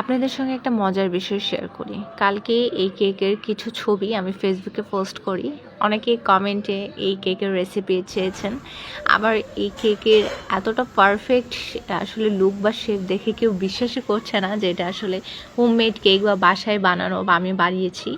আপনাদের সঙ্গে একটা মজার বিষয় শেয়ার করি। কালকে এই কেকের কিছু ছবি আমি ফেসবুকে পোস্ট করি। অনেকে কমেন্টে এই কেকের রেসিপি চেয়েছেন। আবার এই কেকের এতটা পারফেক্ট আসলে লুক বা শেপ দেখে কেউ বিশ্বাসই করছে না যে এটা আসলে হোমমেড কেক বা বাসায় বানানো বা আমি বানিয়েছি।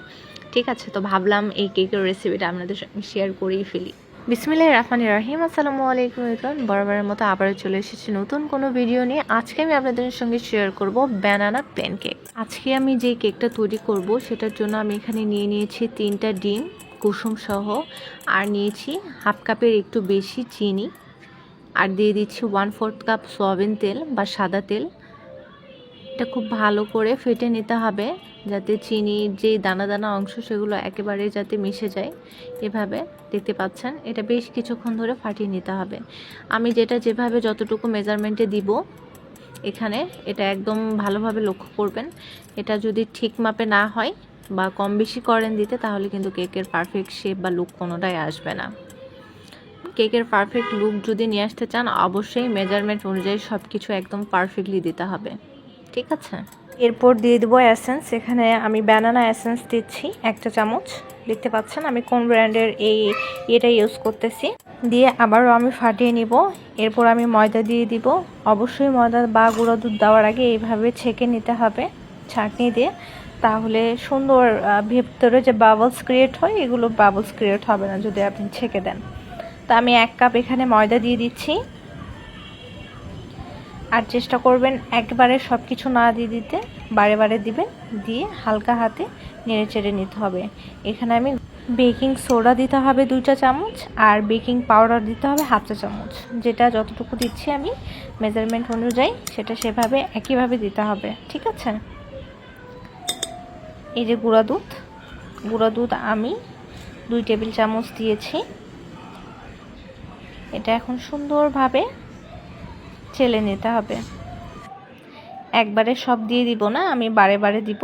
ঠিক আছে, তো ভাবলাম এই কেকের রেসিপিটা আপনাদের সঙ্গে শেয়ার করেই ফেলি। বিসমিল্লাহ রহমান রাহিম। আসসালামু আলাইকুম ইকরান বরাবরের মতো আবারও চলে এসেছি নতুন কোনো ভিডিও নিয়ে। আজকে আমি আপনাদের সঙ্গে শেয়ার করব ব্যানানা প্যান কেক আজকে আমি যে কেকটা তৈরি করব, সেটার জন্য আমি এখানে নিয়ে নিয়েছি তিনটা ডিম, কুসুম সহ, আর নিয়েছি হাফ কাপের একটু বেশি চিনি। আর দিয়ে দিচ্ছি ওয়ান ফোর্থ কাপ সয়াবিন তেল বা সাদা তেল। এটা খুব ভালো করে ফেটে নিতে হবে, যাতে চিনির যে দানা দানা অংশ সেগুলো একেবারে যাতে মিশে যায়, এভাবে দেখতে পাচ্ছেন। এটা বেশ কিছুক্ষণ ধরে ফাটিয়ে নিতে হবে। আমি যেটা যেভাবে যতটুকু মেজারমেন্টে দিব, এখানে এটা একদম ভালোভাবে লক্ষ্য করবেন। এটা যদি ঠিক মাপে না হয় বা কম বেশি করেন দিতে, তাহলে কিন্তু কেকের পারফেক্ট শেপ বা লুক কোনোটাই আসবে না। কেকের পারফেক্ট লুক যদি নিয়ে আসতে চান, অবশ্যই মেজারমেন্ট অনুযায়ী সব কিছু একদম পারফেক্টলি দিতে হবে। ঠিক আছে? এরপর দিয়ে দেবো অ্যাসেন্স এখানে আমি ব্যানানা অ্যাসেন্স দিচ্ছি, একটা চামচ। দেখতে পাচ্ছেন আমি কোন ব্র্যান্ডের এই এটা ইউজ করতেছি। দিয়ে আবারও আমি ফাটিয়ে নিব। এরপর আমি ময়দা দিয়ে দিব। অবশ্যই ময়দা বা গুঁড়ো দুধ দেওয়ার আগে এইভাবে ছেঁকে নিতে হবে ছাঁকনি দিয়ে। তাহলে সুন্দর ভেতরে যে বাবলস ক্রিয়েট হয়, এগুলো বাবলস ক্রিয়েট হবে না যদি আপনি ছেঁকে দেন। তা আমি এক কাপ এখানে ময়দা দিয়ে দিচ্ছি। আর চেষ্টা করবেন একবারে সব কিছু না দিয়ে দিতে, বারে বারে দিবেন, দিয়ে হালকা হাতে নেড়ে চেড়ে নিতে হবে। এখানে আমি বেকিং সোডা দিতে হবে দুইটা চামচ আর বেকিং পাউডার দিতে হবে হাফ চা চামচ। যেটা যতটুকু দিচ্ছি আমি মেজারমেন্ট অনুযায়ী সেটা সেভাবে একইভাবে দিতে হবে, ঠিক আছে? এই যে গুঁড়া দুধ গুঁড়া দুধ আমি দুই টেবিল চামচ দিয়েছি। এটা এখন সুন্দরভাবে চেলে নিতে হবে। একবারে সব দিয়ে দিব না, আমি বারে বারে দিব।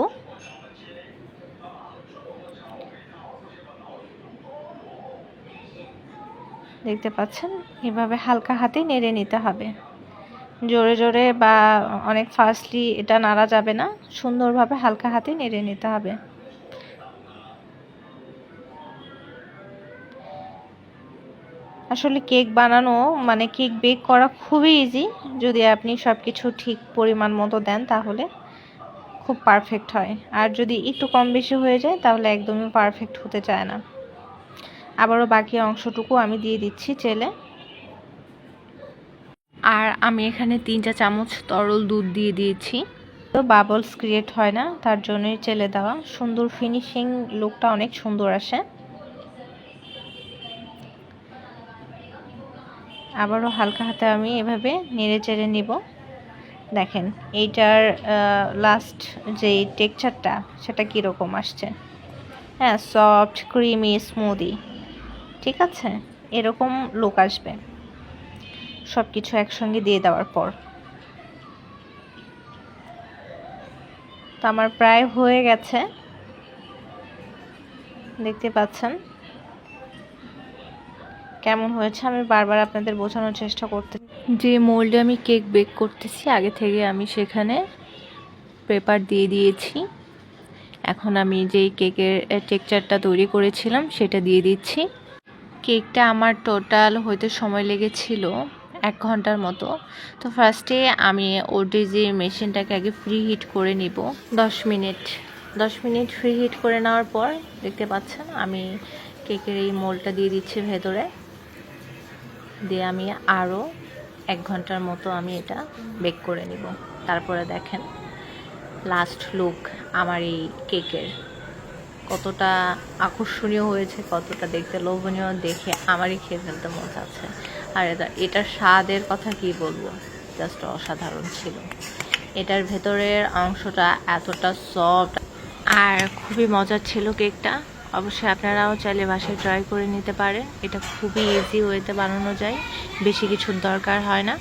দেখতে পাচ্ছেন? এভাবে হালকা হাতে নেড়ে নিতে হবে। জোরে জোরে বা অনেক ফাস্টলি এটা নাড়া যাবে না, সুন্দরভাবে হালকা হাতে নেড়ে নিতে হবে। আসলে কেক বানানো মানে কেক বেক করা খুবই ইজি যদি আপনি সব কিছু ঠিক পরিমাণ মতো দেন, তাহলে খুব পারফেক্ট হয়। আর যদি একটু কম বেশি হয়ে যায়, তাহলে একদমই পারফেক্ট হতে চায় না। আবারও বাকি অংশটুকু আমি দিয়ে দিচ্ছি চেলে আর আমি এখানে তিনটা চামচ তরল দুধ দিয়ে দিয়েছি। তো বাবলস ক্রিয়েট হয় না, তার জন্যই চেলে দেওয়া। সুন্দর ফিনিশিং লুকটা অনেক সুন্দর আসে। আবারও হালকা হাতে আমি এভাবে নেড়ে চেড়ে নিব। দেখেন, এইটার লাস্ট যে টেক্সচারটা সেটা কীরকম আসছে। হ্যাঁ সফট ক্রিমি স্মুদি ঠিক আছে? এরকম লোক আসবে। সব কিছু একসঙ্গে দিয়ে দেওয়ার পর। তো আমার প্রায় হয়ে গেছে। দেখতে পাচ্ছেন? কেমন হয়েছে? আমি বারবার আপনাদের বোঝানোর চেষ্টা করতে যে মোল্ডে আমি কেক বেক করতেছি, আগে থেকে আমি সেখানে পেপার দিয়ে দিয়েছি। এখন আমি যেই কেকের টেক্সচারটা তৈরি করেছিলাম, সেটা দিয়ে দিচ্ছি। কেকটা আমার টোটাল হইতে সময় লেগেছিল এক ঘণ্টার মতো। তো ফার্স্টে আমি যে মেশিনটাকে আগে ফ্রি হিট করে নিব, দশ মিনিট। দশ মিনিট ফ্রি হিট করে নেওয়ার পর, দেখতে পাচ্ছেন, আমি কেকের এই মোলটা দিয়ে দিচ্ছি ভেতরে। দিয়ে আমি আরও এক ঘণ্টার মতো আমি এটা বেক করে নিব। তারপরে দেখেন লাস্ট লুক আমার এই কেকের কতটা আকর্ষণীয় হয়েছে, কতটা দেখতে লোভনীয়, দেখে আমারই খেয়ে ফেলতে মন চাচ্ছে। আর এটা, এটার স্বাদের কথা কি বলব? জাস্ট অসাধারণ ছিল। এটার ভেতরের অংশটা এতটা সফট আর খুবই মজার ছিল কেকটা অবশ্যই আপনারাও চাইলে বাসায় ট্রাই করে নিতে পারেন। এটা খুবই ইজি ওয়েতে বানানো যায়। বেশি কিছুর দরকার হয় না।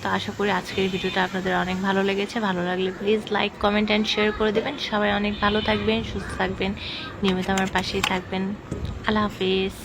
তো আশা করি আজকের ভিডিওটা আপনাদের অনেক ভালো লেগেছে। ভালো লাগলে please like comment and share করে দেবেন। সবাই অনেক ভালো থাকবেন, সুস্থ থাকবেন, নিয়মিত আমার পাশেই থাকবেন। আল্লাহ হাফিজ।